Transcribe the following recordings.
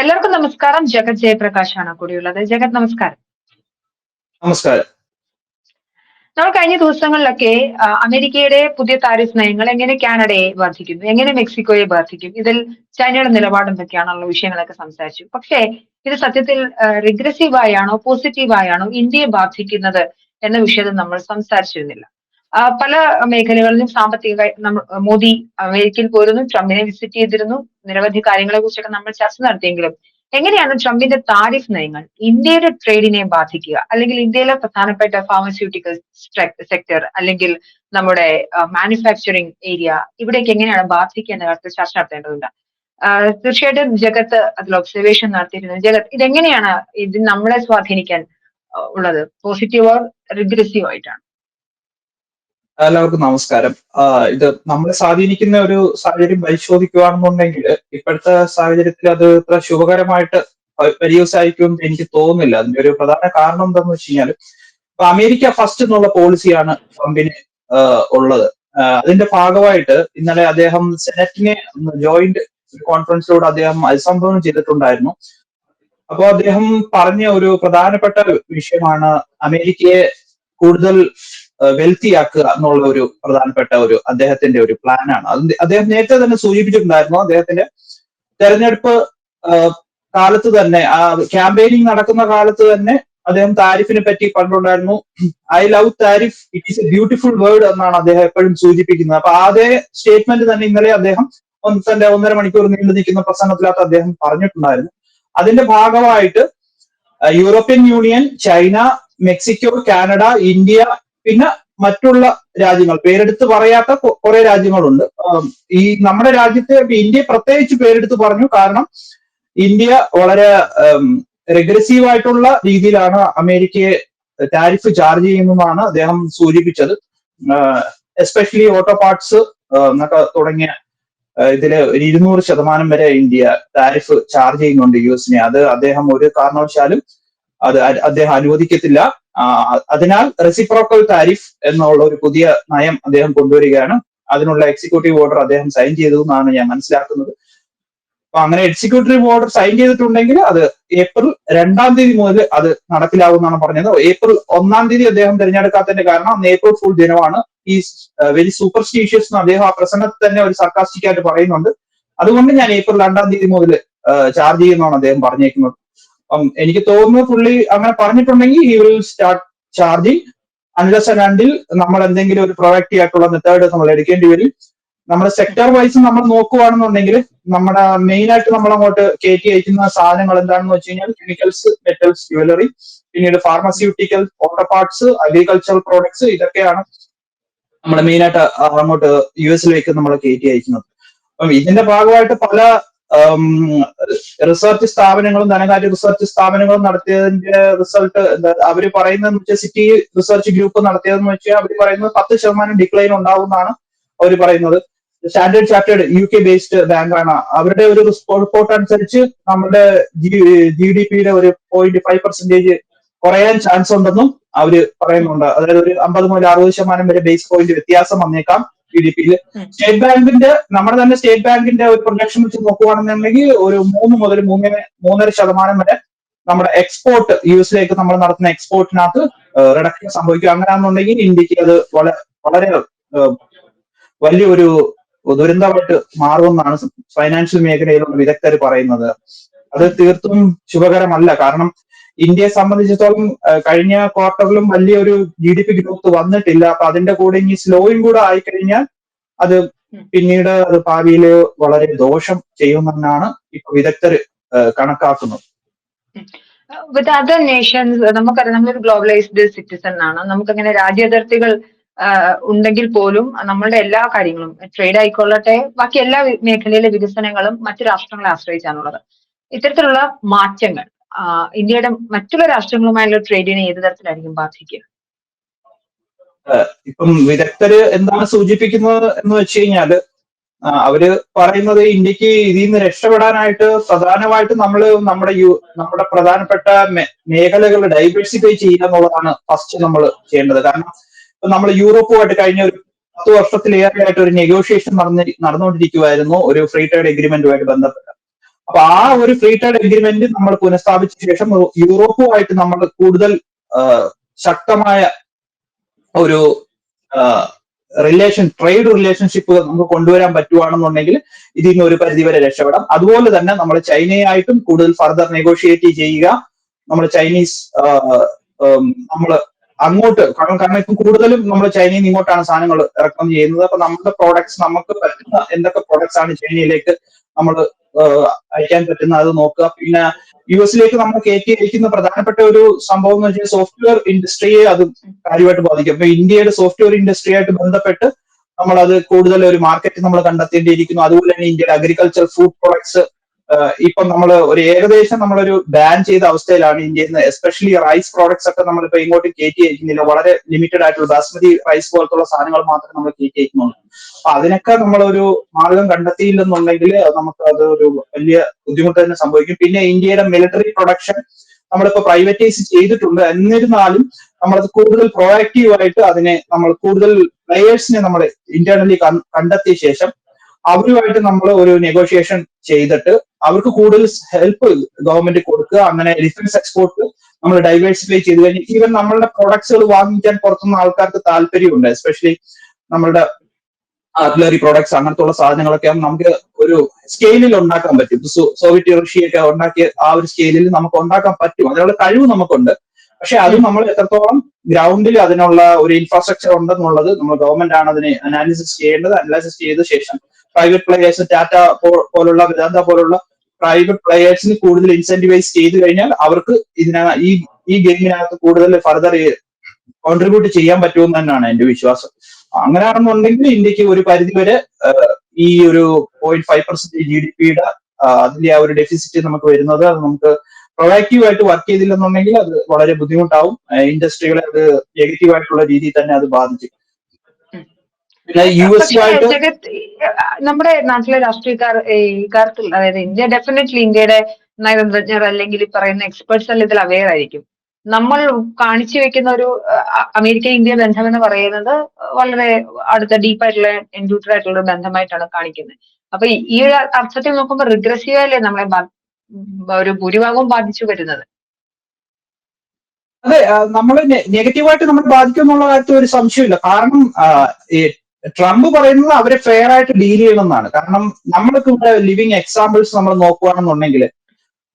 എല്ലാവർക്കും നമസ്കാരം. ജഗത് ജയപ്രകാശാണ് കൂടിയുള്ളത്. ജഗത് നമസ്കാരം. നമസ്കാരം. നമ്മൾ കഴിഞ്ഞ ദിവസങ്ങളിലൊക്കെ അമേരിക്കയുടെ പുതിയ താരിഫ് നയങ്ങൾ എങ്ങനെ കാനഡയെ ബാധിക്കുന്നു എങ്ങനെ മെക്സിക്കോയെ ബാധിക്കും ഇതിൽ ചൈനയുടെ നിലപാട് എന്തൊക്കെയാണുള്ള വിഷയങ്ങളൊക്കെ സംസാരിച്ചു. പക്ഷേ ഇത് സത്യത്തിൽ റിഗ്രസീവ് ആയാണോ പോസിറ്റീവ് ആയാണോ ഇന്ത്യയെ ബാധിക്കുന്നത് എന്ന വിഷയത്തിൽ നമ്മൾ സംസാരിച്ചിരുന്നില്ല. പല മേഖലകളിലും സാമ്പത്തിക മോദി അമേരിക്കയിൽ പോയിരുന്നു ട്രംപിനെ വിസിറ്റ് ചെയ്തിരുന്നു. നിരവധി കാര്യങ്ങളെ കുറിച്ചൊക്കെ നമ്മൾ ചർച്ച നടത്തിയെങ്കിലും എങ്ങനെയാണ് ട്രംപിന്റെ താരിഫ് നയങ്ങൾ ഇന്ത്യയുടെ ട്രേഡിനെ ബാധിക്കുക? അല്ലെങ്കിൽ ഇന്ത്യയിലെ പ്രധാനപ്പെട്ട ഫാർമസ്യൂട്ടിക്കൽ സെക്ടർ അല്ലെങ്കിൽ നമ്മുടെ മാനുഫാക്ചറിങ് ഏരിയ ഇവിടേക്ക് എങ്ങനെയാണ് ബാധിക്കുക എന്ന കാര്യത്തിൽ ചർച്ച നടത്തേണ്ടതുണ്ട്. തീർച്ചയായിട്ടും ജഗത്ത് അതിൽ ഒബ്സർവേഷൻ നടത്തിയിരുന്നു ജഗത്ത് ഇതെങ്ങനെയാണ് ഇത് നമ്മളെ സ്വാധീനിക്കാൻ ഉള്ളത്? പോസിറ്റീവ് ഓർ റിഗ്രസീവ് ആയിട്ടാണ്. എല്ലാവർക്കും നമസ്കാരം. ഇത് നമ്മളെ സ്വാധീനിക്കുന്ന ഒരു സാഹചര്യം പരിശോധിക്കുകയാണെന്നുണ്ടെങ്കിൽ ഇപ്പോഴത്തെ സാഹചര്യത്തിൽ അത് ഇത്ര ശുഭകരമായിട്ട് പ- പര്യവസായിക്കും എനിക്ക് തോന്നുന്നില്ല. അതിന്റെ ഒരു പ്രധാന കാരണം എന്താണെന്ന് വെച്ച് കഴിഞ്ഞാൽ ഇപ്പൊ അമേരിക്ക ഫസ്റ്റ് എന്നുള്ള പോളിസിയാണ് ട്രംപിന് ഉള്ളത്. അതിന്റെ ഭാഗമായിട്ട് ഇന്നലെ അദ്ദേഹം സെനറ്റിനെ ജോയിന്റ് കോൺഫറൻസിലൂടെ അദ്ദേഹം അഭിസംബോധന ചെയ്തിട്ടുണ്ടായിരുന്നു. അപ്പൊ അദ്ദേഹം പറഞ്ഞ ഒരു പ്രധാനപ്പെട്ട വിഷയമാണ് അമേരിക്കയെ കൂടുതൽ വെൽത്തി ആക്കുക എന്നുള്ള ഒരു പ്രധാനപ്പെട്ട ഒരു അദ്ദേഹത്തിന്റെ ഒരു പ്ലാനാണ് അത് അദ്ദേഹം നേരത്തെ തന്നെ സൂചിപ്പിച്ചിട്ടുണ്ടായിരുന്നു. അദ്ദേഹത്തിന്റെ തെരഞ്ഞെടുപ്പ് കാലത്ത് തന്നെ ആ ക്യാമ്പയിനിങ് നടക്കുന്ന കാലത്ത് തന്നെ അദ്ദേഹം താരിഫിനെ പറ്റി പറഞ്ഞിട്ടുണ്ടായിരുന്നു. I love tariff it is a beautiful word എന്നാണ് അദ്ദേഹം എപ്പോഴും സൂചിപ്പിക്കുന്നത്. അപ്പൊ അതേ സ്റ്റേറ്റ്മെന്റ് തന്നെ ഇന്നലെ അദ്ദേഹം തന്റെ ഒന്നര മണിക്കൂർ നീണ്ടു നിൽക്കുന്ന പ്രസംഗത്തിലാത്ത അദ്ദേഹം പറഞ്ഞിട്ടുണ്ടായിരുന്നു. അതിന്റെ ഭാഗമായിട്ട് European Union China Mexico Canada India പിന്നെ മറ്റുള്ള രാജ്യങ്ങൾ പേരെടുത്ത് പറയാത്ത കുറെ രാജ്യങ്ങളുണ്ട്. ഈ നമ്മുടെ രാജ്യത്തെ ഇന്ത്യ പ്രത്യേകിച്ച് പേരെടുത്ത് പറഞ്ഞു കാരണം ഇന്ത്യ വളരെ റെഗ്രസീവ് ആയിട്ടുള്ള രീതിയിലാണ് അമേരിക്കയെ ടാരിഫ് ചാർജ് ചെയ്യുന്നതാണ് അദ്ദേഹം സൂചിപ്പിച്ചത്. എസ്പെഷ്യലി ഓട്ടോ പാർട്സ് എന്നൊക്കെ തുടങ്ങിയ ഇതിൽ ഇരുന്നൂറ് ശതമാനം വരെ ഇന്ത്യ ടാരിഫ് ചാർജ് ചെയ്യുന്നുണ്ട് യു എസിനെ. അത് അദ്ദേഹം ഒരു കാരണവശാലും അത് അദ്ദേഹം അനുവദിക്കത്തില്ല. അതിനാൽ റെസിപ്രോക്കൽ താരിഫ് എന്നുള്ള ഒരു പുതിയ നയം അദ്ദേഹം കൊണ്ടുവരികയാണ്. അതിനുള്ള എക്സിക്യൂട്ടീവ് ഓർഡർ അദ്ദേഹം സൈൻ ചെയ്തു എന്നാണ് ഞാൻ മനസ്സിലാക്കുന്നത്. അപ്പൊ അങ്ങനെ എക്സിക്യൂട്ടീവ് ഓർഡർ സൈൻ ചെയ്തിട്ടുണ്ടെങ്കിൽ അത് ഏപ്രിൽ രണ്ടാം തീയതി മുതൽ അത് നടപ്പിലാവും എന്നാണ് പറഞ്ഞത്. ഏപ്രിൽ ഒന്നാം തീയതി അദ്ദേഹം തിരഞ്ഞെടുക്കാത്തതിന്റെ കാരണം അന്ന് ഏപ്രിൽ ഫുൾ ദിനമാണ്. ഈ വെരി സൂപ്പർസ്റ്റീഷ്യസ് എന്ന് അദ്ദേഹം ആ പ്രസംഗത്തിൽ തന്നെ ഒരു സർക്കാസ്റ്റിക്കായിട്ട് പറയുന്നുണ്ട്. അതുകൊണ്ട് ഞാൻ ഏപ്രിൽ രണ്ടാം തീയതി മുതൽ ചാർജ് ചെയ്യുന്നതാണ് അദ്ദേഹം പറഞ്ഞേക്കുന്നത്. എനിക്ക് തോന്നുന്നു പുള്ളി അങ്ങനെ പറഞ്ഞിട്ടുണ്ടെങ്കിൽ he will start charging unless until നമ്മൾ എന്തെങ്കിലും ഒരു പ്രൊഡക്റ്റീവ് ആയിട്ടുള്ള മെത്തേഡ് നമ്മൾ എടുക്കേണ്ടി വരും. നമ്മുടെ സെക്ടർ വൈസ് നമ്മൾ നോക്കുകയാണെന്നുണ്ടെങ്കിൽ നമ്മുടെ മെയിൻ ആയിട്ട് നമ്മൾ അങ്ങോട്ട് കയറ്റി അയക്കുന്ന സാധനങ്ങൾ എന്താണെന്ന് വെച്ച് കഴിഞ്ഞാൽ കെമിക്കൽസ് മെറ്റൽസ് ജുവലറി പിന്നീട് pharmaceutical auto parts agricultural products ഇതൊക്കെയാണ് നമ്മൾ മെയിൻ ആയിട്ട് അങ്ങോട്ട് യു എസിലേക്ക് നമ്മൾ കയറ്റി അയക്കുന്നത്. അപ്പം ഇതിന്റെ ഭാഗമായിട്ട് പല റിസർച്ച് സ്ഥാപനങ്ങളും ധനകാര്യ റിസർച്ച് സ്ഥാപനങ്ങളും നടത്തിയതിന്റെ റിസൾട്ട് അവർ പറയുന്നതെന്ന് വെച്ചാൽ സിറ്റി റിസർച്ച് ഗ്രൂപ്പ് നടത്തിയതെന്ന് വെച്ചാൽ അവർ പറയുന്നത് പത്ത് ശതമാനം ഡിക്ലൈൻ ഉണ്ടാവുമെന്നാണ് അവർ പറയുന്നത്. Standard Chartered U K based ബാങ്കാണ് അവരുടെ ഒരു റിപ്പോർട്ട് അനുസരിച്ച് നമ്മുടെ ജി ഡി പിയുടെ ഒരു പോയിന്റ് ഫൈവ് പെർസെന്റേജ് കുറയാൻ ചാൻസ് ഉണ്ടെന്നും അവർ പറയുന്നുണ്ട്. അതായത് ഒരു അമ്പത് മുതൽ അറുപത് ശതമാനം വരെ ബേസ് പോയിന്റ് വ്യത്യാസം വന്നേക്കാം. ജി ഡി പിയിൽ സ്റ്റേറ്റ് ബാങ്കിന്റെ നമ്മുടെ തന്നെ സ്റ്റേറ്റ് ബാങ്കിന്റെ ഒരു പ്രൊജക്ഷൻ വെച്ച് നോക്കുകയാണെന്നുണ്ടെങ്കിൽ ഒരു മൂന്ന് മുതൽ മൂന്ന് മൂന്നര ശതമാനം വരെ നമ്മുടെ എക്സ്പോർട്ട് യു എസിലേക്ക് നമ്മൾ നടത്തുന്ന എക്സ്പോർട്ടിനകത്ത് റിഡക്ഷൻ സംഭവിക്കും. അങ്ങനെയാണെന്നുണ്ടെങ്കിൽ ഇന്ത്യയ്ക്ക് അത് വളരെ വലിയൊരു ദുരന്തമായിട്ട് മാറുമെന്നാണ് ഫൈനാൻഷ്യൽ മേഖലയിലുള്ള വിദഗ്ധർ പറയുന്നത്. അത് തീർത്തും ശുഭകരമല്ല. കാരണം ഇന്ത്യയെ സംബന്ധിച്ചിടത്തോളം കഴിഞ്ഞ ക്വാർട്ടറിലും വലിയൊരു ജി ഡി പി ഗ്രോത്ത് വന്നിട്ടില്ല. അപ്പൊ അതിന്റെ കൂടെ ഇനി സ്ലോയും കൂടെ ആയിക്കഴിഞ്ഞാൽ അത് പിന്നീട് അത് ഭാവിയിൽ വളരെ ദോഷം ചെയ്യുമെന്നാണ് ഇപ്പൊ വിദഗ്ധർ കണക്കാക്കുന്നത്. വിത്ത് അതർ നേഷൻസ് നമുക്കറിയാം നമ്മളൊരു ഗ്ലോബലൈസ്ഡ് സിറ്റിസൺ ആണ്. നമുക്കങ്ങനെ രാജ്യാതിർത്തികൾ ഉണ്ടെങ്കിൽ പോലും നമ്മളുടെ എല്ലാ കാര്യങ്ങളും ട്രേഡ് ആയിക്കൊള്ളട്ടെ ബാക്കി എല്ലാ മേഖലയിലെ വികസനങ്ങളും മറ്റു രാഷ്ട്രങ്ങളെ ആശ്രയിച്ചാണുള്ളത്. ഇത്തരത്തിലുള്ള മാറ്റങ്ങൾ ഇന്ത്യയുടെ മറ്റുള്ള രാഷ്ട്രങ്ങളുമായുള്ള ട്രേഡിനെ ഏത് തരത്തിലായിരിക്കും ബാധിക്കുക? ഇപ്പം വിദഗ്ധര് എന്താണ് സൂചിപ്പിക്കുന്നത് എന്ന് വെച്ച് കഴിഞ്ഞാൽ അവർ പറയുന്നത് ഇന്ത്യയ്ക്ക് ഇതിൽ നിന്ന് രക്ഷപ്പെടാനായിട്ട് പ്രധാനമായിട്ട് നമ്മൾ നമ്മുടെ യു നമ്മുടെ പ്രധാനപ്പെട്ട മേഖലകൾ ഡൈവേഴ്സിഫൈ ചെയ്യുക എന്നുള്ളതാണ് ഫസ്റ്റ് നമ്മൾ ചെയ്യേണ്ടത്. കാരണം നമ്മൾ യൂറോപ്പുമായിട്ട് കഴിഞ്ഞ ഒരു പത്ത് വർഷത്തിലേറെ ആയിട്ട് ഒരു നെഗോഷിയേഷൻ നടന്നി നടന്നുകൊണ്ടിരിക്കുമായിരുന്നു ഒരു ഫ്രീ ട്രേഡ് എഗ്രിമെന്റുമായിട്ട് ബന്ധപ്പെട്ട്. അപ്പൊ ആ ഒരു ഫ്രീ ട്രേഡ് എഗ്രിമെന്റ് നമ്മൾ പുനഃസ്ഥാപിച്ച ശേഷം യൂറോപ്പുമായിട്ട് നമ്മൾ കൂടുതൽ ശക്തമായ ഒരു റിലേഷൻ ട്രേഡ് റിലേഷൻഷിപ്പ് നമുക്ക് കൊണ്ടുവരാൻ പറ്റുവാണെന്നുണ്ടെങ്കിൽ ഇതിൽ നിന്ന് ഒരു പരിധിവരെ രക്ഷപ്പെടാം. അതുപോലെ തന്നെ നമ്മൾ ചൈനയായിട്ടും കൂടുതൽ ഫർദർ നെഗോഷിയേറ്റ് ചെയ്യുക. നമ്മൾ ചൈനീസ് നമ്മൾ അങ്ങോട്ട് കാരണം കാരണം ഇപ്പം കൂടുതലും നമ്മൾ ചൈനയിൽ നിന്ന് ഇങ്ങോട്ടാണ് സാധനങ്ങൾ ഇറക്കുമതി ചെയ്യുന്നത്. അപ്പൊ നമ്മുടെ പ്രോഡക്ട്സ് നമുക്ക് പറ്റുന്ന എന്തൊക്കെ പ്രോഡക്ട്സ് ആണ് ചൈനയിലേക്ക് നമ്മൾ അയക്കാൻ പറ്റുന്ന അത് നോക്കുക. പിന്നെ യു എസിലേക്ക് നമ്മൾ കയറ്റി അയക്കുന്ന പ്രധാനപ്പെട്ട ഒരു സംഭവം എന്ന് വെച്ചാൽ സോഫ്റ്റ്വെയർ ഇൻഡസ്ട്രിയെ അത് കാര്യമായിട്ട് ബാധിക്കും. അപ്പൊ ഇന്ത്യയുടെ സോഫ്റ്റ്വെയർ ഇൻഡസ്ട്രിയായിട്ട് ബന്ധപ്പെട്ട് നമ്മൾ അത് കൂടുതൽ ഒരു മാർക്കറ്റ് നമ്മൾ കണ്ടെത്തേണ്ടിയിരിക്കുന്നു. അതുപോലെ തന്നെ ഇന്ത്യയുടെ അഗ്രികൾച്ചർ ഫുഡ് പ്രൊഡക്ട്സ് ഇപ്പം നമ്മൾ ഒരു ഏകദേശം നമ്മളൊരു ബാൻ ചെയ്ത അവസ്ഥയിലാണ് ഇന്ത്യയിൽ നിന്ന് എസ്പെഷ്യലി റൈസ് പ്രോഡക്ട്സ് ഒക്കെ നമ്മളിപ്പോ ഇങ്ങോട്ട് കയറ്റി അയക്കുന്നില്ല. വളരെ ലിമിറ്റഡ് ആയിട്ടുള്ള ബാസ്മതി റൈസ് പോലത്തുള്ള സാധനങ്ങൾ മാത്രം നമ്മൾ കയറ്റി അയക്കുന്നുള്ളൂ. അപ്പൊ അതിനൊക്കെ നമ്മളൊരു മാർഗം കണ്ടെത്തിയില്ലെന്നുണ്ടെങ്കിൽ നമുക്ക് അത് ഒരു വലിയ ബുദ്ധിമുട്ട് തന്നെ സംഭവിക്കും. പിന്നെ ഇന്ത്യയുടെ മിലിറ്ററി പ്രൊഡക്ഷൻ നമ്മളിപ്പോ പ്രൈവറ്റൈസ് ചെയ്തിട്ടുണ്ട്. എന്നിരുന്നാലും നമ്മളത് കൂടുതൽ പ്രൊആക്റ്റീവ് ആയിട്ട് അതിനെ നമ്മൾ കൂടുതൽ പ്ലെയേഴ്സിനെ നമ്മൾ ഇന്റേണലി കണ്ടെത്തിയ ശേഷം അവരുമായിട്ട് നമ്മൾ ഒരു നെഗോഷിയേഷൻ ചെയ്തിട്ട് അവർക്ക് കൂടുതൽ ഹെൽപ്പ് ഗവൺമെന്റ് കൊടുക്കുക അങ്ങനെ ഡിഫൻസ് എക്സ്പോർട്ട് നമ്മൾ ഡൈവേഴ്സിഫൈ ചെയ്ത് കഴിഞ്ഞ് ഈവൻ നമ്മളുടെ പ്രൊഡക്ട്സുകൾ വാങ്ങിക്കാൻ പുറത്തുനിന്ന് ആൾക്കാർക്ക് താല്പര്യമുണ്ട്. എസ്പെഷ്യലി നമ്മളുടെ ആർട്ടിലറി പ്രോഡക്ട്സ് അങ്ങനത്തുള്ള സാധനങ്ങളൊക്കെ നമുക്ക് ഒരു സ്കെയിലിൽ ഉണ്ടാക്കാൻ പറ്റും. സോവിയറ്റ് റഷ്യയൊക്കെ ഉണ്ടാക്കിയ ആ ഒരു സ്കെയിലിൽ നമുക്ക് ഉണ്ടാക്കാൻ പറ്റും. അതിനുള്ള കഴിവ് നമുക്കുണ്ട്. പക്ഷെ അത് നമ്മൾ എത്രത്തോളം ഗ്രൗണ്ടിൽ അതിനുള്ള ഒരു ഇൻഫ്രാസ്ട്രക്ചർ ഉണ്ടെന്നുള്ളത് നമ്മൾ ഗവൺമെന്റ് ആണ് അതിനെ അനാലിസിസ് ചെയ്യേണ്ടത് അനാലിസിസ് ചെയ്ത ശേഷം പ്രൈവറ്റ് പ്ലേയേഴ്സ് ടാറ്റ പോലുള്ള വേദാന്ത പോലുള്ള പ്രൈവറ്റ് പ്ലേയേഴ്സിന് കൂടുതൽ ഇൻസെന്റിവൈസ് ചെയ്ത് കഴിഞ്ഞാൽ അവർക്ക് ഇതിന ഈ ഈ ഗെയിമിനകത്ത് കൂടുതൽ ഫർദർ കോൺട്രിബ്യൂട്ട് ചെയ്യാൻ പറ്റുമെന്ന് തന്നെയാണ് എന്റെ വിശ്വാസം. അങ്ങനെയാണെന്നുണ്ടെങ്കിൽ ഇന്ത്യയ്ക്ക് ഒരു പരിധിവരെ വരെ ഈ ഒരു point five percent G D പിയുടെ അതിന്റെ ആ ഒരു ഡെഫിസിറ്റ് നമുക്ക് വരുന്നത് അത് നമുക്ക് പ്രൊവാക്റ്റീവ് ആയിട്ട് വർക്ക് ചെയ്തില്ലെന്നുണ്ടെങ്കിൽ അത് വളരെ ബുദ്ധിമുട്ടാവും. ഇൻഡസ്ട്രികളെ അത് നെഗറ്റീവ് ആയിട്ടുള്ള രീതിയിൽ തന്നെ അത് ബാധിച്ചു പിന്നെ യു എസ് എസുമായിട്ട് നമ്മുടെ നാട്ടിലെ രാഷ്ട്രീയക്കാർ ഈ കാര്യത്തിൽ അതായത് ഇന്ത്യ ഡെഫിനറ്റ്ലി ഇന്ത്യയുടെ നയതന്ത്രജ്ഞർ അല്ലെങ്കിൽ പറയുന്ന എക്സ്പെർട്സ് എല്ലാം ഇതിൽ അവെയർ ആയിരിക്കും. നമ്മൾ കാണിച്ചു വെക്കുന്ന ഒരു അമേരിക്ക ഇന്ത്യ ബന്ധം എന്ന് പറയുന്നത് വളരെ അടുത്ത ഡീപ്പായിട്ടുള്ള എൻഡ്യൂട്ടഡ് ആയിട്ടുള്ള ഒരു ബന്ധമായിട്ടാണ് കാണിക്കുന്നത്. അപ്പൊ ഈ- ഒരു അർത്ഥത്തിൽ നോക്കുമ്പോൾ റിഗ്രസീവ് അല്ലേ നമ്മളെ ഒരു ഭൂരിഭാഗവും ബാധിച്ചു വരുന്നത്. അതെ നമ്മൾ നെഗറ്റീവായിട്ട് നമ്മൾ ബാധിക്കും എന്നുള്ള കാര്യത്തിൽ ഒരു സംശയമില്ല കാരണം ട്രംപ് പറയുന്നത് അവരെ ഫെയർ ആയിട്ട് ഡീൽ ചെയ്യണമെന്നാണ്. കാരണം നമ്മൾക്ക് ഇവിടെ ലിവിങ് എക്സാമ്പിൾസ് നമ്മൾ നോക്കുകയാണെന്നുണ്ടെങ്കിൽ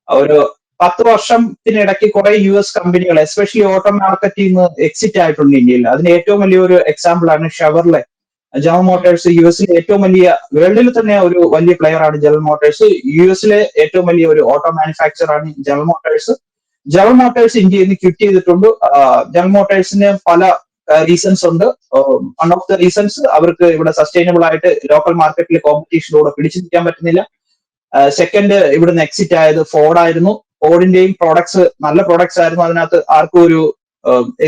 ഒരു പത്ത് വർഷത്തിനിടയ്ക്ക് കുറെ യു എസ് കമ്പനികൾ എസ്പെഷ്യലി ഓട്ടോ മാർക്കറ്റിൽ നിന്ന് എക്സിറ്റ് ആയിട്ടുണ്ട് ഇന്ത്യയിൽ. അതിന് ഏറ്റവും വലിയൊരു എക്സാമ്പിൾ ആണ് ഷവർലെ. ജനറൽ മോട്ടോഴ്സ് യു എസിലെ ഏറ്റവും വലിയ വേൾഡിൽ തന്നെ ഒരു വലിയ പ്ലെയർ ആണ് ജനറൽ മോട്ടോഴ്സ് യു എസിലെ ഏറ്റവും വലിയ ഒരു ഓട്ടോ മാനുഫാക്ചർ ആണ് ജനറൽ മോട്ടോഴ്സ് ജനറൽ മോട്ടോഴ്സ് ഇന്ത്യയിൽ നിന്ന് ക്വിറ്റ് ചെയ്തിട്ടുണ്ട്. ജനറൽ മോട്ടോഴ്സിന് പല റീസൺസ് ഉണ്ട്. വൺ ഓഫ് ദ റീസൺസ് അവർക്ക് ഇവിടെ സസ്റ്റൈനബിൾ ആയിട്ട് ലോക്കൽ മാർക്കറ്റിലെ കോമ്പറ്റീഷനിലൂടെ പിടിച്ചു നിൽക്കാൻ പറ്റുന്നില്ല. സെക്കൻഡ് ഇവിടുന്ന് എക്സിറ്റ് ആയത് ഫോർഡ് ആയിരുന്നു. ഫോർഡിന്റെയും പ്രോഡക്ട്സ് നല്ല പ്രോഡക്ട്സ് ആയിരുന്നു. അതിനകത്ത് ആർക്കും ഒരു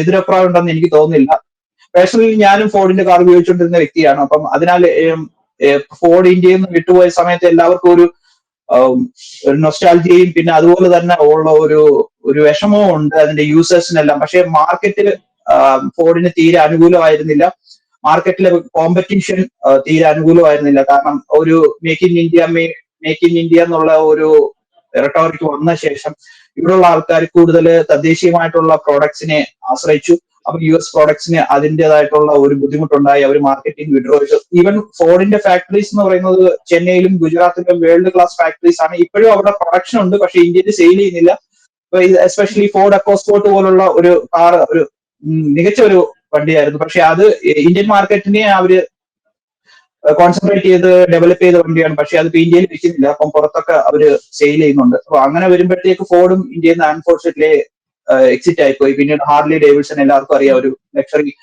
എതിരഭിപ്രായം ഉണ്ടെന്ന് എനിക്ക് തോന്നുന്നില്ല. പേഴ്സണലി ഞാനും ഫോർഡിന്റെ കാർ ഉപയോഗിച്ചുകൊണ്ടിരുന്ന വ്യക്തിയാണ്. അപ്പം അതിനാൽ ഫോർഡ് ഇന്ത്യയിൽ നിന്ന് വിട്ടുപോയ സമയത്ത് എല്ലാവർക്കും ഒരു നൊസ്റ്റാൾജിയയും പിന്നെ അതുപോലെ തന്നെ ഉള്ള ഒരു ഒരു വിഷമവും ഉണ്ട് അതിന്റെ യൂസേഴ്സിനെല്ലാം പക്ഷേ മാർക്കറ്റിൽ ഫോർഡിന് തീരെ അനുകൂലമായിരുന്നില്ല. മാർക്കറ്റിലെ കോമ്പറ്റീഷൻ തീരെ അനുകൂലമായിരുന്നില്ല. കാരണം ഒരു make in India make in India എന്നുള്ള ഒരു റെട്ടോറിക് വന്ന ശേഷം ഇവിടെയുള്ള ആൾക്കാർ കൂടുതൽ തദ്ദേശീയമായിട്ടുള്ള പ്രോഡക്ട്സിനെ ആശ്രയിച്ചു. അപ്പൊ യു എസ് പ്രോഡക്ട്സിന് അതിന്റെതായിട്ടുള്ള ഒരു ബുദ്ധിമുട്ടുണ്ടായി. അവർ മാർക്കറ്റിംഗ് വിഡ്രോ ചെയ്തു ഈവൻ ഫോർഡിന്റെ ഫാക്ടറീസ് എന്ന് പറയുന്നത് ചെന്നൈയിലും ഗുജറാത്തിലും വേൾഡ് ക്ലാസ് ഫാക്ടറീസ് ആണ്. ഇപ്പോഴും അവിടെ പ്രൊഡക്ഷൻ ഉണ്ട് പക്ഷെ ഇന്ത്യയിൽ സെയിൽ ചെയ്യുന്നില്ല. എസ്പെഷ്യലി ഫോർഡ് അക്കോസ്പോർട്ട് പോലുള്ള ഒരു കാർ ഒരു മികച്ച ഒരു വണ്ടിയായിരുന്നു. പക്ഷെ അത് ഇന്ത്യൻ മാർക്കറ്റിനെ അവർ കോൺസെൻട്രേറ്റ് ചെയ്ത് ഡെവലപ്പ് ചെയ്ത വണ്ടിയാണ്. പക്ഷെ അത് ഇന്ത്യയിൽ വിൽക്കുന്നില്ല. അപ്പം പുറത്തൊക്കെ അവർ സെയിൽ ചെയ്യുന്നുണ്ട്. അപ്പൊ അങ്ങനെ വരുമ്പോഴത്തേക്ക് ഫോർഡും ഇന്ത്യയിൽ നിന്ന് അൺഫോർച്ചുനേറ്റ്ലി എക്സിറ്റ് ആയിപ്പോയി. പിന്നീട് ഹാർലി ഡേവിഡ്സൺ എല്ലാവർക്കും അറിയാം ഒരു ലക്ഷറി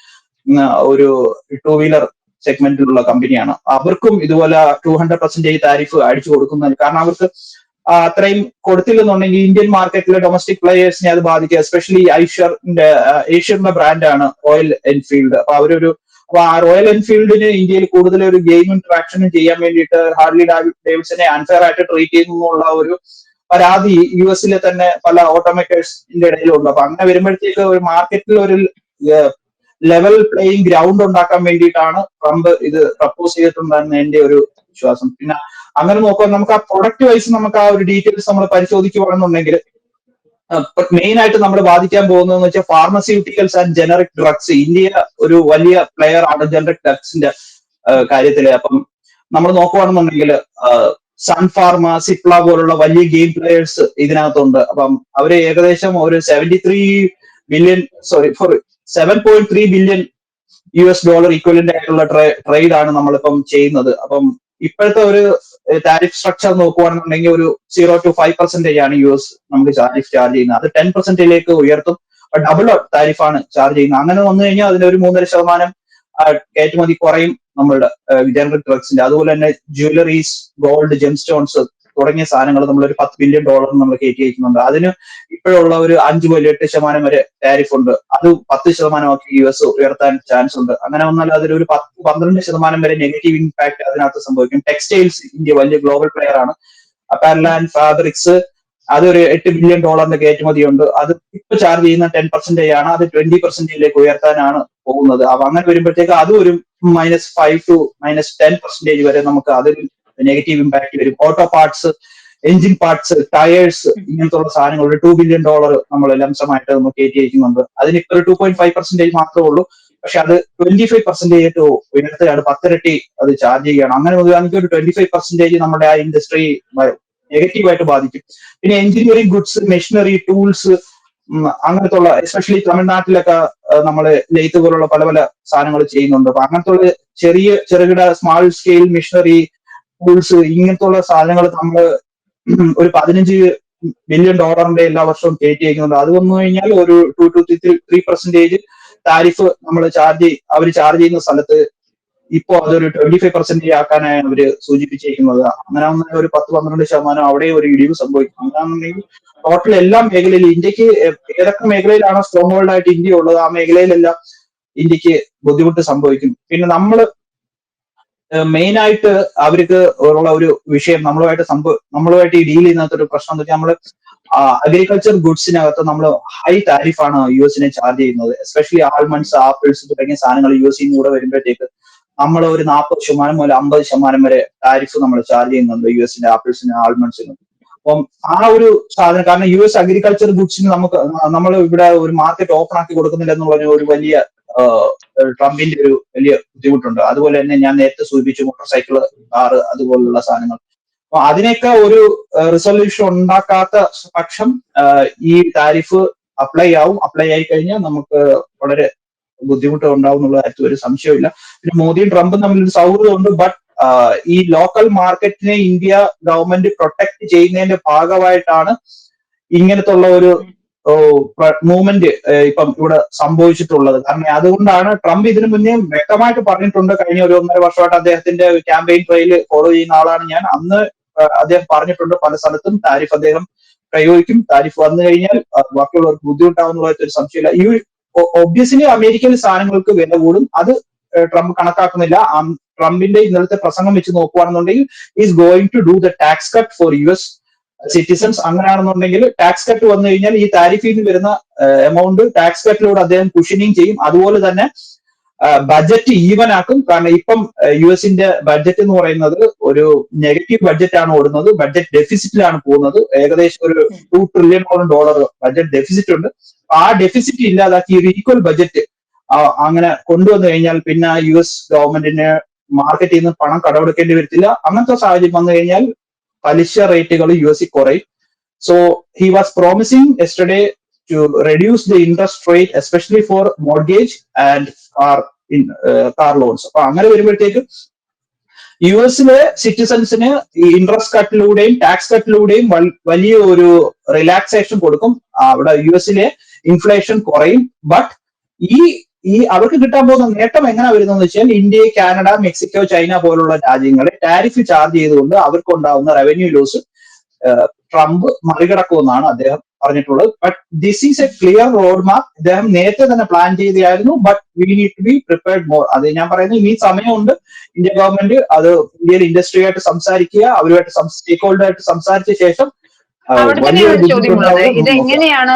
ഒരു ടൂ വീലർ സെഗ്മെന്റിലുള്ള കമ്പനിയാണ് അവർക്കും ഇതുപോലെ ടു ഹൺഡ്രഡ് പെർസെന്റേജ് താരിഫ് അടിച്ചു കൊടുക്കുന്നത് കാരണം അവർക്ക് അത്രയും കൊടുത്തില്ലെന്നുണ്ടെങ്കിൽ ഇന്ത്യൻ മാർക്കറ്റിലെ ഡൊമസ്റ്റിക് പ്ലേയേഴ്സിനെ അത് ബാധിക്കുക എസ്പെഷ്യലി ഐഷ്യറിന്റെ ഏഷ്യറിന്റെ ബ്രാൻഡാണ് റോയൽ എൻഫീൽഡ് അപ്പൊ അവരൊരു റോയൽ എൻഫീൽഡിന് ഇന്ത്യയിൽ കൂടുതൽ ഒരു ഗെയിമും ട്രാക്ഷനും ചെയ്യാൻ വേണ്ടിയിട്ട് ഹാർലി ഡേവിഡ്സനെ അൺഫെയർ ആയിട്ട് ട്രീറ്റ് ചെയ്യുന്നു എന്നുള്ള ഒരു പരാതി യു എസിലെ തന്നെ പല ഓട്ടോമേക്കേഴ്സിന്റെ ഇടയിലുണ്ട്. അപ്പൊ അങ്ങനെ വരുമ്പോഴത്തേക്ക് ഒരു മാർക്കറ്റിൽ ഒരു ലെവൽ പ്ലേയിങ് ഗ്രൗണ്ട് ഉണ്ടാക്കാൻ വേണ്ടിയിട്ടാണ് ട്രംപ് ഇത് പ്രപ്പോസ് ചെയ്തിട്ടുണ്ടെന്ന് എന്റെ ഒരു വിശ്വാസം. പിന്നെ അങ്ങനെ നോക്കുമ്പോൾ നമുക്ക് ആ പ്രൊഡക്റ്റ് വൈസ് നമുക്ക് ആ ഒരു ഡീറ്റെയിൽസ് നമ്മൾ പരിശോധിക്കുകയാണെന്നുണ്ടെങ്കിൽ മെയിൻ ആയിട്ട് നമ്മൾ ബാധിക്കാൻ പോകുന്നതെന്ന് വെച്ചാൽ pharmaceuticals and generic drugs India ഒരു വലിയ പ്ലെയർ ആണ് ജനറിക് ഡ്രഗ്സിന്റെ കാര്യത്തിൽ അപ്പം നമ്മൾ നോക്കുവാണെന്നുണ്ടെങ്കിൽ സൺ ഫാർമ സിപ്ല പോലുള്ള വലിയ ഗെയിം പ്ലെയേഴ്സ് ഇതിനകത്തുണ്ട്. അപ്പം അവർ ഏകദേശം ഒരു seventy three billion sorry four seven point three billion U S dollar equivalent ആയിട്ടുള്ള ട്രേഡ് ആണ് നമ്മളിപ്പം ചെയ്യുന്നത്. അപ്പം ഇപ്പോഴത്തെ ഒരു ടാരിഫ് സ്ട്രക്ചർ നോക്കുകയാണെന്നുണ്ടെങ്കിൽ ഒരു സീറോ ടു ഫൈവ് പെർസെന്റേജ് ആണ് യു എസ് നമുക്ക് ടാരിഫ് ചാർജ് ചെയ്യുന്നത്. അത് ടെൻ പെർസെന്റിലേക്ക് ഉയർത്തും. ഡബിൾ ടാരിഫാണ് ചാർജ് ചെയ്യുന്നത്. അങ്ങനെ വന്നു കഴിഞ്ഞാൽ അതിന് ഒരു മൂന്നര ശതമാനം കയറ്റുമതി കുറയും. നമ്മളുടെ ജനറിക് ഡ്രഗ്സിന്റെ അതുപോലെ തന്നെ ജ്വല്ലറീസ് ഗോൾഡ് ജെം സ്റ്റോൺസ് തുടങ്ങിയ സാധനങ്ങൾ നമ്മൾ ഒരു പത്ത് ബില്യൺ ഡോളർ നമ്മൾ കയറ്റി അയക്കുന്നുണ്ട്. അതിന് ഇപ്പോഴുള്ള ഒരു അഞ്ച് മുതൽ എട്ട് ശതമാനം വരെ ടാരിഫ് ഉണ്ട്. അത് പത്ത് ശതമാനമാക്കി യു എസ് ഉയർത്താൻ ചാൻസ് ഉണ്ട്. അങ്ങനെ വന്നാൽ ഒരു പത്ത് പന്ത്രണ്ട് ശതമാനം വരെ നെഗറ്റീവ് ഇമ്പാക്ട് അതിനകത്ത് സംഭവിക്കും. ടെക്സ്റ്റൈൽസ് ഇന്ത്യ വലിയ ഗ്ലോബൽ പ്ലെയർ ആണ്. അപ്പാരൽ ആൻഡ് ഫാബ്രിക്സ് അതൊരു എട്ട് ബില്യൺ ഡോളറിന്റെ കയറ്റുമതിയുണ്ട്. അത് ഇപ്പൊ ചാർജ് ചെയ്യുന്ന ടെൻ പെർസെന്റേജ് ആണ്. അത് ട്വന്റി പെർസെന്റേജിലേക്ക് ഉയർത്താനാണ് പോകുന്നത്. അപ്പൊ അങ്ങനെ വരുമ്പോഴത്തേക്ക് അതും ഒരു minus five to minus ten percentage വരെ നമുക്ക് അതിൽ നെഗറ്റീവ് ഇമ്പാക്ട് വരും. Auto parts engine parts tyres ഇങ്ങനത്തുള്ള സാധനങ്ങൾ ഒരു ടു ബില്യൺ ഡോളർ നമ്മൾ ലംസമായിട്ട് നമുക്ക് കയറ്റി അയക്കുന്നുണ്ട് അതിന് ഇപ്പൊ ഒരു ടു പോയിന്റ് ഫൈവ് പെർസെന്റേജ് മാത്രമേ ഉള്ളൂ. പക്ഷെ അത് ട്വന്റി ഫൈവ് പെർസെന്റേജ് ആയിട്ട് ഉയർത്തുകയാണ്. പത്തിരട്ടി അത് ചാർജ് ചെയ്യുകയാണ്. അങ്ങനെ നോക്കുകയാണെങ്കിൽ ഒരു ട്വന്റി ഫൈവ് പെർസെന്റേജ് നമ്മുടെ ആ ഇൻഡസ്ട്രി നെഗറ്റീവായിട്ട് ബാധിക്കും. പിന്നെ എഞ്ചിനീയറിംഗ് ഗുഡ്സ് മെഷീനറി ടൂൾസ് അങ്ങനത്തെ ഉള്ള എസ്പെഷ്യലി തമിഴ്നാട്ടിലൊക്കെ നമ്മൾ ലെയ്ത്ത് പോലുള്ള പല പല സാധനങ്ങൾ ചെയ്യുന്നുണ്ട്. അപ്പൊ അങ്ങനത്തെ ഉള്ള ചെറിയ ചെറുകിട സ്മാൾ സ്കെയിൽ മെഷീനറി ടൂൾസ് ഇങ്ങനത്തുള്ള സാധനങ്ങൾ നമ്മൾ ഒരു പതിനഞ്ച് ബില്യൺ ഡോളറിന്റെ എല്ലാ വർഷവും കയറ്റി അയക്കുന്നുണ്ട് അത് വന്നു കഴിഞ്ഞാൽ ഒരു two two three three percentage tariff നമ്മൾ ചാർജ് അവർ ചാർജ് ചെയ്യുന്ന സ്ഥലത്ത് ഇപ്പോ അതൊരു ട്വന്റി ഫൈവ് പെർസെന്റേജ് ആക്കാനാണ് അവർ സൂചിപ്പിച്ചിരിക്കുന്നത് അങ്ങനെ ആവുന്ന ഒരു പത്ത് പന്ത്രണ്ട് ശതമാനം അവിടെ ഒരു ഇടിവ് സംഭവിക്കും. അങ്ങനെയാണെന്നുണ്ടെങ്കിൽ ടോട്ടൽ എല്ലാ മേഖലയിലും ഇന്ത്യയ്ക്ക് ഏതൊക്കെ മേഖലയിലാണ് സ്ട്രോങ് ഹോൾഡ് ആയിട്ട് ഇന്ത്യ ഉള്ളത് ആ മേഖലയിലെല്ലാം ഇന്ത്യയ്ക്ക് ബുദ്ധിമുട്ട് സംഭവിക്കും. പിന്നെ നമ്മൾ മെയിൻ ആയിട്ട് അവർക്ക് ഉള്ള ഒരു വിഷയം നമ്മളുമായിട്ട് സംഭവ നമ്മളുമായിട്ട് ഈ ഡീൽ ചെയ്യുന്ന ഒരു പ്രശ്നം എന്താ നമ്മൾ അഗ്രികൾച്ചർ ഗുഡ്സിനകത്ത് നമ്മൾ ഹൈ താരിഫാണ് യു എസിനെ ചാർജ് ചെയ്യുന്നത്. എസ്പെഷ്യലി ആൽമണ്ട്സ് ആപ്പിൾസ് തുടങ്ങിയ സാധനങ്ങൾ യു എസിൽ വരുമ്പോഴത്തേക്ക് നമ്മൾ ഒരു നാൽപ്പത് ശതമാനം മുതൽ അമ്പത് ശതമാനം വരെ ടാരിഫ് നമ്മൾ ചാർജ് ചെയ്യുന്നുണ്ട് യു എസിന്റെ ആപ്പിൾസിനും ആൽമണ്ട്സിനും അപ്പം ആ ഒരു സാധനം കാരണം യു എസ് അഗ്രികൾച്ചർ ഗുഡ്സിന് നമുക്ക് നമ്മൾ ഇവിടെ ഒരു മാർക്കറ്റ് ഓപ്പൺ ആക്കി കൊടുക്കുന്നില്ല പറഞ്ഞ ഒരു വലിയ ട്രംപിന്റെ ഒരു വലിയ ബുദ്ധിമുട്ടുണ്ട്. അതുപോലെ തന്നെ ഞാൻ നേരത്തെ സൂചിപ്പിച്ചു മോട്ടോർ സൈക്കിൾ കാറ് അതുപോലുള്ള സാധനങ്ങൾ. അപ്പൊ അതിനൊക്കെ ഒരു റിസൊല്യൂഷൻ ഉണ്ടാക്കാത്ത പക്ഷം ഈ താരിഫ് അപ്ലൈ ആവും. അപ്ലൈ ആയി കഴിഞ്ഞാൽ നമുക്ക് വളരെ ബുദ്ധിമുട്ട് ഉണ്ടാവുന്നുള്ള കാര്യത്തിൽ ഒരു സംശയമില്ല പിന്നെ മോദിയും ട്രംപും തമ്മിൽ ഒരു സൗഹൃദമുണ്ട്. ബട്ട് ഈ ലോക്കൽ മാർക്കറ്റിനെ ഇന്ത്യ ഗവൺമെന്റ് പ്രൊട്ടക്ട് ചെയ്യുന്നതിന്റെ ഭാഗമായിട്ടാണ് ഇങ്ങനത്തെ ഉള്ള ഒരു മൂവ്മെന്റ് ഇപ്പം ഇവിടെ സംഭവിച്ചിട്ടുള്ളത്. കാരണം അതുകൊണ്ടാണ് ട്രംപ് ഇതിനു മുന്നേ വ്യക്തമായിട്ട് പറഞ്ഞിട്ടുണ്ട്. കഴിഞ്ഞ ഒരു ഒന്നര വർഷമായിട്ട് അദ്ദേഹത്തിന്റെ ക്യാമ്പയിൻ ട്രയൽ ഫോളോ ചെയ്യുന്ന ആളാണ് ഞാൻ. അന്ന് അദ്ദേഹം പറഞ്ഞിട്ടുണ്ട് പല സ്ഥലത്തും താരിഫ് അദ്ദേഹം പ്രയോഗിക്കും. താരിഫ് വന്നു കഴിഞ്ഞാൽ ബാക്കിയുള്ളവർക്ക് ബുദ്ധിമുട്ടാവുന്ന ഒരു സംശയമില്ല. ഈ ഒബ്വിയസ്ലി അമേരിക്കൻ സാധനങ്ങൾക്ക് വില കൂടും. അത് ട്രംപ് കണക്കാക്കുന്നില്ല. ട്രംപിന്റെ ഇന്നലത്തെ പ്രസംഗം വെച്ച് നോക്കുകയാണെന്നുണ്ടെങ്കിൽ is going to do the tax cut for U S citizens അങ്ങനെയാണെന്നുണ്ടെങ്കിൽ ടാക്സ് കട്ട് വന്നു കഴിഞ്ഞാൽ ഈ താരിഫിൽ നിന്ന് വരുന്ന എമൗണ്ട് ടാക്സ് കട്ടിലൂടെ അദ്ദേഹം കുഷനിങ് ചെയ്യും. അതുപോലെ തന്നെ ബഡ്ജറ്റ് ഈവൻ ആക്കും. കാരണം ഇപ്പം യു എസിന്റെ ബഡ്ജറ്റ് എന്ന് പറയുന്നത് ഒരു നെഗറ്റീവ് ബഡ്ജറ്റ് ആണ് ഓടുന്നത്. ബഡ്ജറ്റ് ഡെഫിസിറ്റിലാണ് പോകുന്നത്. ഏകദേശം ഒരു two trillion dollar budget deficit ഉണ്ട്. ആ ഡെഫിസിറ്റ് ഇല്ലാതാക്കി ഒരു ഈക്വൽ ബഡ്ജറ്റ് അങ്ങനെ കൊണ്ടുവന്നു കഴിഞ്ഞാൽ പിന്നെ യു എസ് ഗവൺമെന്റിന് മാർക്കറ്റിൽ നിന്ന് പണം കടമെടുക്കേണ്ടി വരത്തില്ല. അങ്ങനത്തെ സാഹചര്യം വന്നു കഴിഞ്ഞാൽ പലിശ റേറ്റുകൾ യു എസിൽ കുറയും. So he was promising yesterday to reduce the interest rate especially for mortgage and car in car loans അപ്പൊ അങ്ങനെ വരുമ്പോഴത്തേക്ക് യു എസിലെ സിറ്റിസൺസിന് ഇൻട്രസ്റ്റ് കട്ടിലൂടെയും ടാക്സ് കട്ടിലൂടെയും വലിയ ഒരു റിലാക്സേഷൻ കൊടുക്കും. അവിടെ യു എസിലെ ഇൻഫ്ലേഷൻ കുറയും. ബട്ട് ഈ ഈ അവർക്ക് കിട്ടാൻ പോകുന്ന നേട്ടം എങ്ങനെ വരുന്നതെന്ന് വെച്ചാൽ ഇന്ത്യ കാനഡ മെക്സിക്കോ ചൈന പോലുള്ള രാജ്യങ്ങളെ ടാരിഫ് ചാർജ് ചെയ്തുകൊണ്ട് അവർക്കുണ്ടാവുന്ന റവന്യൂ ലോസ് ട്രംപ് മറികടക്കുമെന്നാണ് അദ്ദേഹം പറഞ്ഞിട്ടുള്ളത്. But this is a clear road map ഇദ്ദേഹം നേരത്തെ തന്നെ പ്ലാൻ ചെയ്തായിരുന്നു but we need to be prepared more അത് ഞാൻ പറയുന്നത് ഇനി സമയമുണ്ട്. ഇന്ത്യ ഗവൺമെന്റ് അത് ഇന്ത്യൻ ഇൻഡസ്ട്രിയായിട്ട് സംസാരിക്കുക അവരുമായിട്ട് സ്റ്റേക്ക് ഹോൾഡറായിട്ട് സംസാരിച്ച ശേഷം ആ, അവിടെ തന്നെയാണ് ഒരു ചോദ്യമുള്ളത് ഇത് എങ്ങനെയാണ്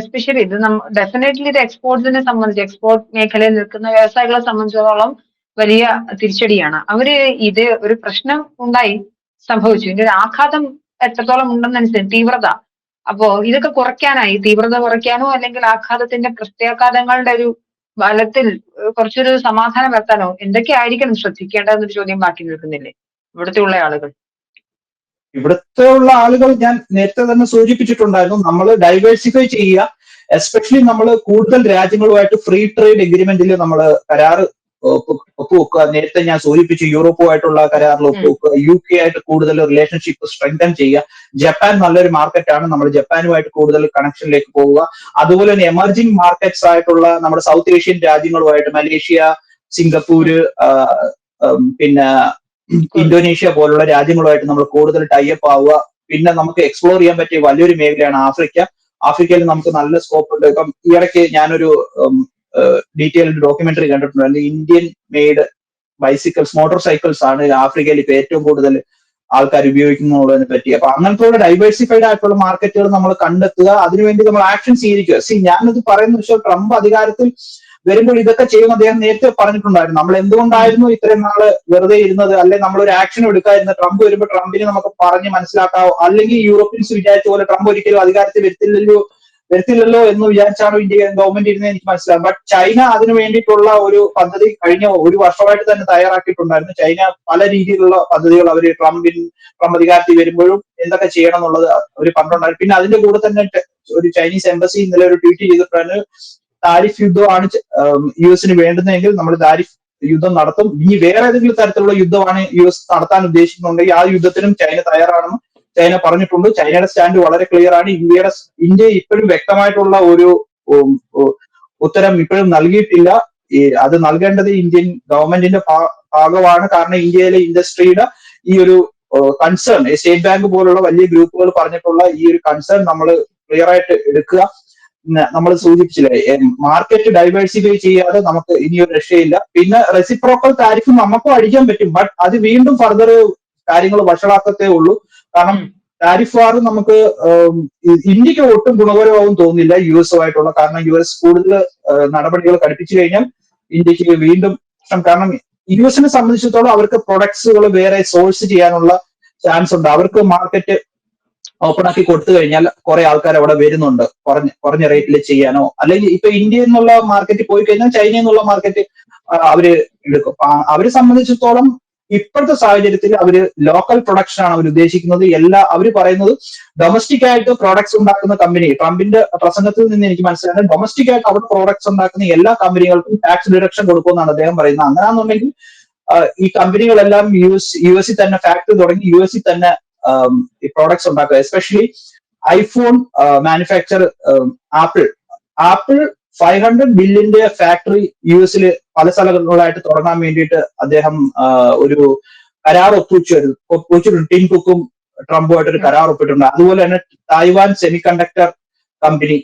എസ്പെഷ്യലി ഇത് ഡെഫിനറ്റ്ലി ഇത് എക്സ്പോർട്സിനെ സംബന്ധിച്ച് എക്സ്പോർട്ട് മേഖലയിൽ നിൽക്കുന്ന വ്യവസായികളെ സംബന്ധിച്ചിടത്തോളം വലിയ തിരിച്ചടിയാണ്. അവർ ഇത് ഒരു പ്രശ്നം ഉണ്ടായി സംഭവിച്ചു. ഇതിന്റെ ആഘാതം എത്രത്തോളം ഉണ്ടെന്നനുസരിച്ച് തീവ്രത അപ്പോ ഇതൊക്കെ കുറയ്ക്കാനായി തീവ്രത കുറയ്ക്കാനോ അല്ലെങ്കിൽ ആഘാതത്തിന്റെ പ്രത്യാഘാതങ്ങളുടെ ഒരു ബലത്തിൽ കുറച്ചൊരു സമാധാനം വരുത്താനോ എന്തൊക്കെയായിരിക്കണം ശ്രദ്ധിക്കേണ്ടതെന്നൊരു ചോദ്യം ബാക്കി നിൽക്കുന്നില്ലേ? ഇവിടുത്തെ ഉള്ള ആളുകൾ. ഇവിടുത്തെ ഉള്ള ആളുകൾ ഞാൻ നേരത്തെ തന്നെ സൂചിപ്പിച്ചിട്ടുണ്ടായിരുന്നു. നമ്മൾ ഡൈവേഴ്സിഫൈ ചെയ്യുക എസ്പെഷ്യലി നമ്മൾ കൂടുതൽ രാജ്യങ്ങളുമായിട്ട് ഫ്രീ ട്രേഡ് എഗ്രിമെന്റിൽ നമ്മൾ കരാറ് ഒപ്പുവെക്കുക. നേരത്തെ ഞാൻ സൂചിപ്പിച്ചു യൂറോപ്പുമായിട്ടുള്ള കരാറിൽ ഒപ്പുവെക്കുക. യു കെ ആയിട്ട് കൂടുതൽ റിലേഷൻഷിപ്പ് സ്ട്രെങ്തൻ ചെയ്യുക. ജപ്പാൻ നല്ലൊരു മാർക്കറ്റാണ് നമ്മൾ ജപ്പാനുമായിട്ട് കൂടുതൽ കണക്ഷനിലേക്ക് പോവുക. അതുപോലെ തന്നെ എമർജിംഗ് മാർക്കറ്റ്സ് ആയിട്ടുള്ള നമ്മുടെ സൗത്ത് ഏഷ്യൻ രാജ്യങ്ങളുമായിട്ട് മലേഷ്യ സിംഗപ്പൂര് പിന്നെ ഇന്തോനേഷ്യ പോലുള്ള രാജ്യങ്ങളുമായിട്ട് നമ്മൾ കൂടുതൽ ടൈപ്പ് ആവുക. പിന്നെ നമുക്ക് എക്സ്പ്ലോർ ചെയ്യാൻ പറ്റിയ വലിയൊരു മേഖലയാണ് ആഫ്രിക്ക. ആഫ്രിക്കയിൽ നമുക്ക് നല്ല സ്കോപ്പ് ഉണ്ട്. ഇപ്പം ഈയിടയ്ക്ക് ഞാനൊരു ഡീറ്റെയിൽഡ് ഡോക്യുമെന്ററി കണ്ടിട്ടുണ്ട്. Indian made bicycles motorcycles ആണ് ആഫ്രിക്കയിൽ ഇപ്പൊ ഏറ്റവും കൂടുതൽ ആൾക്കാർ ഉപയോഗിക്കുന്നതിനെ പറ്റി അപ്പൊ അങ്ങനത്തെ ഡൈവേഴ്സിഫൈഡ് ആയിട്ടുള്ള മാർക്കറ്റുകൾ നമ്മൾ കണ്ടെത്തുക അതിനുവേണ്ടി നമ്മൾ ആക്ഷൻ സ്വീകരിക്കുക സി ഞാനത് പറയുന്ന വെച്ചാൽ ട്രംപ് അധികാരത്തിൽ വരുമ്പോൾ ഇതൊക്കെ ചെയ്യുന്ന അദ്ദേഹം നേരത്തെ പറഞ്ഞിട്ടുണ്ടായിരുന്നു. നമ്മൾ എന്തുകൊണ്ടായിരുന്നു ഇത്രയും നാൾ വെറുതെ ഇരുന്നത്? അല്ലെങ്കിൽ നമ്മൾ ഒരു ആക്ഷൻ എടുക്കാതിരുന്ന ട്രംപ് വരുമ്പോൾ ട്രംപിനെ നമുക്ക് പറഞ്ഞ് മനസ്സിലാക്കാവോ? അല്ലെങ്കിൽ യൂറോപ്യൻസ് വിചാരിച്ച പോലെ ട്രംപ് ഒരിക്കലും അധികാരത്തിൽ വരുത്തില്ലല്ലോ വരുത്തില്ലല്ലോ എന്ന് വിചാരിച്ചാണ് ഇന്ത്യ ഗവൺമെന്റ് ഇരുന്നത് എനിക്ക് മനസ്സിലാകും. ബട്ട് ചൈന അതിനു വേണ്ടിയിട്ടുള്ള ഒരു പദ്ധതി കഴിഞ്ഞ ഒരു വർഷമായിട്ട് തന്നെ തയ്യാറാക്കിയിട്ടുണ്ടായിരുന്നു. ചൈന പല രീതിയിലുള്ള പദ്ധതികൾ അവർ ട്രംപിൻ ട്രംപ് അധികാരത്തിൽ വരുമ്പോഴും എന്തൊക്കെ ചെയ്യണം എന്നുള്ളത് ഒരു പറഞ്ഞിട്ടുണ്ടായിരുന്നു. പിന്നെ അതിന്റെ കൂടെ തന്നെ ഒരു ചൈനീസ് എംബസി ഇന്നലെ ഒരു ട്വീറ്റ് ചെയ്തിട്ടാണ് താരിഫ് യുദ്ധമാണ് യു എസിന് വേണ്ടുന്നതെങ്കിൽ നമ്മൾ താരിഫ് യുദ്ധം നടത്തും. ഇനി വേറെ ഏതെങ്കിലും തരത്തിലുള്ള യുദ്ധമാണ് യു എസ് നടത്താൻ ഉദ്ദേശിക്കുന്നുണ്ടെങ്കിൽ ആ യുദ്ധത്തിനും ചൈന തയ്യാറാണെന്ന് ചൈന പറഞ്ഞിട്ടുണ്ട്. ചൈനയുടെ സ്റ്റാൻഡ് വളരെ ക്ലിയർ ആണ്. ഇന്ത്യയുടെ ഇന്ത്യ ഇപ്പോഴും വ്യക്തമായിട്ടുള്ള ഒരു ഉത്തരം ഇപ്പോഴും നൽകിയിട്ടില്ല. അത് നൽകേണ്ടത് ഇന്ത്യൻ ഗവൺമെന്റിന്റെ ഭാഗമാണ്. കാരണം ഇന്ത്യയിലെ ഇൻഡസ്ട്രിയുടെ ഈ ഒരു കൺസേൺ സ്റ്റേറ്റ് ബാങ്ക് പോലുള്ള വലിയ ഗ്രൂപ്പുകൾ പറഞ്ഞിട്ടുള്ള ഈ ഒരു കൺസേൺ നമ്മൾ ക്ലിയർ ആയിട്ട് എടുക്കുക. നമ്മൾ സൂചിപ്പിച്ചില്ലേ മാർക്കറ്റ് ഡൈവേഴ്സിഫൈ ചെയ്യാതെ നമുക്ക് ഇനിയൊരു രക്ഷയില്ല. പിന്നെ റെസിപ്രോക്കൽ താരിഫ് നമുക്കും അടിക്കാൻ പറ്റും. ബട്ട് അത് വീണ്ടും ഫർദർ കാര്യങ്ങൾ വഷളാക്കത്തേ ഉള്ളൂ. കാരണം താരിഫ് വാർ നമുക്ക് ഇന്ത്യയ്ക്ക് ഒട്ടും ഗുണകരമാവും തോന്നുന്നില്ല യു ആയിട്ടുള്ള. കാരണം യു എസ് കൂടുതൽ നടപടികൾ കടുപ്പിച്ചു കഴിഞ്ഞാൽ ഇന്ത്യയ്ക്ക് വീണ്ടും കാരണം യു എസിനെ സംബന്ധിച്ചിടത്തോളം അവർക്ക് പ്രൊഡക്ട്സുകൾ വേറെ സോഴ്സ് ചെയ്യാനുള്ള ചാൻസ് ഉണ്ട്. അവർക്ക് മാർക്കറ്റ് ഓപ്പൺ ആക്കി കൊടുത്തു കഴിഞ്ഞാൽ കുറെ ആൾക്കാർ അവിടെ വരുന്നുണ്ട്. കുറഞ്ഞ കുറഞ്ഞ റേറ്റിൽ ചെയ്യാനോ അല്ലെങ്കിൽ ഇപ്പൊ ഇന്ത്യയിൽ നിന്നുള്ള മാർക്കറ്റ് പോയി കഴിഞ്ഞാൽ ചൈനയിൽ നിന്നുള്ള മാർക്കറ്റ് അവർ എടുക്കും. അവരെ സംബന്ധിച്ചിടത്തോളം ഇപ്പോഴത്തെ സാഹചര്യത്തിൽ അവർ ലോക്കൽ പ്രൊഡക്ഷൻ ആണ് അവർ ഉദ്ദേശിക്കുന്നത്. എല്ലാ അവർ പറയുന്നത് ഡൊമസ്റ്റിക് ആയിട്ട് പ്രോഡക്ട്സ് ഉണ്ടാക്കുന്ന കമ്പനി ട്രംപിന്റെ പ്രസംഗത്തിൽ നിന്ന് എനിക്ക് മനസ്സിലായത് ഡൊമസ്റ്റിക് ആയിട്ട് അവിടെ പ്രോഡക്ട്സ് ഉണ്ടാക്കുന്ന എല്ലാ കമ്പനികൾക്കും ടാക്സ് ഡിഡക്ഷൻ കൊടുക്കുമെന്നാണ് അദ്ദേഹം പറയുന്നത്. അങ്ങനെയാണെന്നുണ്ടെങ്കിൽ ഈ കമ്പനികളെല്ലാം യു എസ് യു എസിൽ തന്നെ ഫാക്ടറി തുടങ്ങി യു എസിൽ തന്നെ പ്രോഡക്ട്സ് ഉണ്ടാക്കുക. Especially iPhone manufacture Apple Apple five hundred ബില്യന്റെ factory U എസിൽ പല സ്ഥലങ്ങളിലായിട്ട് തുടങ്ങാൻ വേണ്ടിയിട്ട് അദ്ദേഹം ഒരു കരാർ ഒപ്പുവെച്ചു. ഒപ്പുവെച്ചിട്ടുണ്ട്. ടിൻ കുക്കും ട്രംപുമായിട്ട് ഒരു കരാർ ഒപ്പിട്ടുണ്ട് അതുപോലെ തന്നെ തായ്വാൻ സെമി കണ്ടക്ടർ കമ്പനി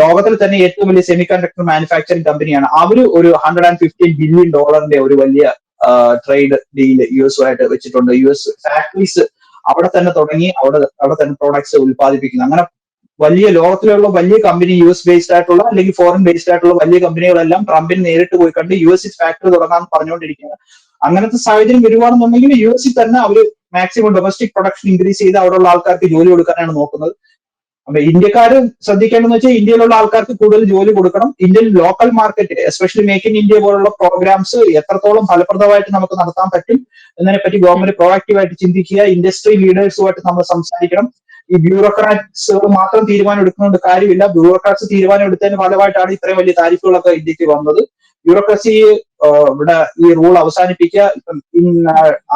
ലോകത്തിൽ തന്നെ ഏറ്റവും വലിയ സെമി കണ്ടക്ടർ മാനുഫാക്ചറിംഗ് കമ്പനിയാണ്. അവർ ഒരു ഹൺഡ്രഡ് ആൻഡ് ഫിഫ്റ്റീൻ ബില്യൺ ഡോളറിന്റെ ഒരു വലിയ ട്രേഡ് ഡീൽ യു എസുമായിട്ട് വെച്ചിട്ടുണ്ട്. യു എസ് ഫാക്ടറീസ് അവിടെ തന്നെ തുടങ്ങി അവിടെ അവിടെ തന്നെ പ്രോഡക്ട്സ് ഉത്പാദിപ്പിക്കുന്നു അങ്ങനെ വലിയ ലോകത്തിലുള്ള വലിയ കമ്പനി യു എസ് ബേസ്ഡ് ആയിട്ടുള്ള അല്ലെങ്കിൽ ഫോറിൻ ബേസ്ഡ് ആയിട്ടുള്ള വലിയ കമ്പനികളെല്ലാം ട്രംപിന് നേരിട്ട് പോയി കണ്ട് യു എസ് ഫാക്ടറി തുടങ്ങാൻ പറഞ്ഞുകൊണ്ടിരിക്കുകയാണ്. അങ്ങനത്തെ സാഹചര്യം വരുവാണെന്നുണ്ടെങ്കിൽ യു എസിൽ തന്നെ അവർ മാക്സിമം ഡൊമസ്റ്റിക് പ്രൊഡക്ഷൻ ഇൻക്രീസ് ചെയ്ത് അവിടെയുള്ള ആൾക്കാർക്ക് ജോലി കൊടുക്കാനാണ് നോക്കുന്നത്. അപ്പൊ ഇന്ത്യക്കാർ ശ്രദ്ധിക്കേണ്ടതെന്ന് വെച്ചാൽ ഇന്ത്യയിലുള്ള ആൾക്കാർക്ക് കൂടുതൽ ജോലി കൊടുക്കണം. Indian local market especially make in India പോലുള്ള പ്രോഗ്രാംസ് എത്രത്തോളം ഫലപ്രദമായിട്ട് നമുക്ക് നടത്താൻ പറ്റും എന്നതിനെപ്പറ്റി ഗവൺമെന്റ് പ്രോആക്റ്റീവ് ആയിട്ട് ചിന്തിക്കുക ഇൻഡസ്ട്രി ലീഡേഴ്സുമായിട്ട് നമ്മൾ സംസാരിക്കണം. ഈ ബ്യൂറോക്രാറ്റ്സ് മാത്രം തീരുമാനം എടുക്കുന്നതുകൊണ്ട് കാര്യമില്ല. ബ്യൂറോക്രാറ്റ്സ് തീരുമാനം എടുത്തതിന് ഫലമായിട്ടാണ് ഇത്രയും വലിയ താരിഫുകളൊക്കെ ഇന്ത്യയ്ക്ക് വന്നത്. ബ്യൂറോക്രസി ഇവിടെ ഈ റൂൾ അവസാനിപ്പിക്കുക.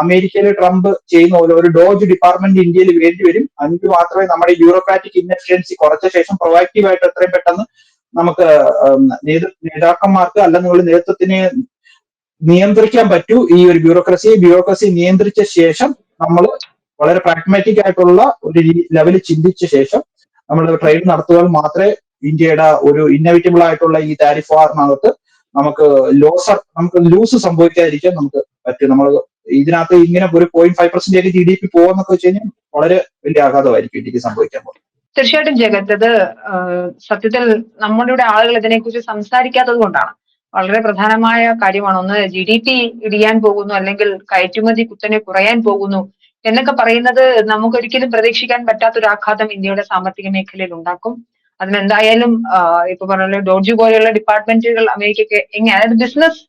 അമേരിക്കയിൽ ട്രംപ് ചെയ്യുന്ന പോലെ ഒരു ഡോജ് ഡിപ്പാർട്ട്മെന്റ് ഇന്ത്യയിൽ വേണ്ടി വരും. അതിന് മാത്രമേ നമ്മുടെ ബ്യൂറോക്രാറ്റിക് ഇൻഎഫിഷ്യൻസി കുറച്ച ശേഷം പ്രൊവാക്റ്റീവ് ആയിട്ട് എത്രയും പെട്ടെന്ന് നമുക്ക് നേതാക്കന്മാർക്ക് അല്ലെങ്കിൽ നേതൃത്വത്തിനെ നിയന്ത്രിക്കാൻ പറ്റൂ ഈ ഒരു ബ്യൂറോക്രസിയെ ബ്യൂറോക്രസി നിയന്ത്രിച്ച ശേഷം നമ്മൾ വളരെ പ്രാഗ്മാറ്റിക് ആയിട്ടുള്ള ഒരു ലെവലിൽ ചിന്തിച്ച ശേഷം നമ്മൾ ട്രേഡ് നടത്തുവാൻ മാത്രമേ ഇന്ത്യയുടെ ഒരു ഇന്നോവേറ്റബിൾ ആയിട്ടുള്ള ഈ താരിഫ് വാറിനകത്ത് നമുക്ക് ലോസ് നമുക്ക് ലൂസ് സംഭവിക്കാതിരിക്കാൻ നമുക്ക് പറ്റും. നമ്മൾ ഇതിനകത്ത് ഇങ്ങനെ ഒരു point five percentage G D P പോകുന്നൊക്കെ വെച്ച് കഴിഞ്ഞാൽ വളരെ വലിയ ആഘാതമായിരിക്കും ഇന്ത്യയ്ക്ക് സംഭവിക്കാൻ പോകുന്നത്. തീർച്ചയായിട്ടും ജഗത്ത് അത് സത്യത്തിൽ നമ്മുടെ ഇവിടെ ആളുകൾ ഇതിനെക്കുറിച്ച് സംസാരിക്കാത്തത് കൊണ്ടാണ്. വളരെ പ്രധാനമായ കാര്യമാണ്. ഒന്ന് ജി ഡി പി ഇടിയാൻ പോകുന്നു അല്ലെങ്കിൽ കയറ്റുമതി കുത്തനെ കുറയാൻ പോകുന്നു എന്നൊക്കെ പറയുന്നത് നമുക്കൊരിക്കലും പ്രതീക്ഷിക്കാൻ പറ്റാത്തൊരു ആഘാതം ഇന്ത്യയുടെ സാമ്പത്തിക മേഖലയിൽ ഉണ്ടാക്കും അതിനെന്തായാലും ഇപ്പൊ പറഞ്ഞ ഡോർജു പോലെയുള്ള ഡിപ്പാർട്ട്മെന്റുകൾ അമേരിക്കയ്ക്ക് എങ്ങനെ അതായത് ബിസിനസ്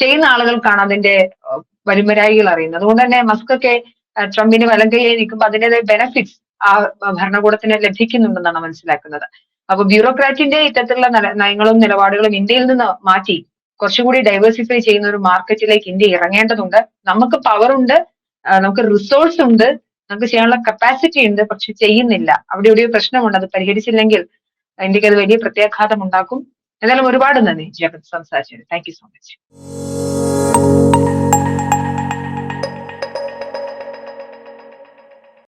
ചെയ്യുന്ന ആളുകൾക്കാണ് അതിന്റെ വരുമരായികൾ അറിയുന്നത്. അതുകൊണ്ട് തന്നെ മസ്കൊക്കെ ട്രംപിന് വലം കൈയായി നിൽക്കുമ്പോൾ അതിന്റെതായ ബെനഫിറ്റ്സ് ആ ഭരണകൂടത്തിന് ലഭിക്കുന്നുണ്ടെന്നാണ് മനസ്സിലാക്കുന്നത്. അപ്പൊ ബ്യൂറോക്രാറ്റിന്റെ ഇത്തരത്തിലുള്ള നയങ്ങളും നിലപാടുകളും ഇന്ത്യയിൽ നിന്ന് മാറ്റി കുറച്ചുകൂടി ഡൈവേഴ്സിഫൈ ചെയ്യുന്ന ഒരു മാർക്കറ്റിലേക്ക് ഇന്ത്യ ഇറങ്ങേണ്ടതുണ്ട്. നമുക്ക് പവർ ഉണ്ട്. നമുക്ക് റിസോഴ്സ് ഉണ്ട് നമുക്ക് ചെയ്യാനുള്ള കപ്പാസിറ്റി ഉണ്ട് പക്ഷെ ചെയ്യുന്നില്ല. അവിടെ എവിടെയോ പ്രശ്നമുണ്ട് അത് പരിഹരിച്ചില്ലെങ്കിൽ ഇന്ത്യയ്ക്ക് അത് വലിയ പ്രത്യാഘാതം ഉണ്ടാക്കും. എന്തായാലും ഒരുപാട് നന്ദി ജീവിതം സംസാരിച്ചത് താങ്ക് യു സോ മച്ച്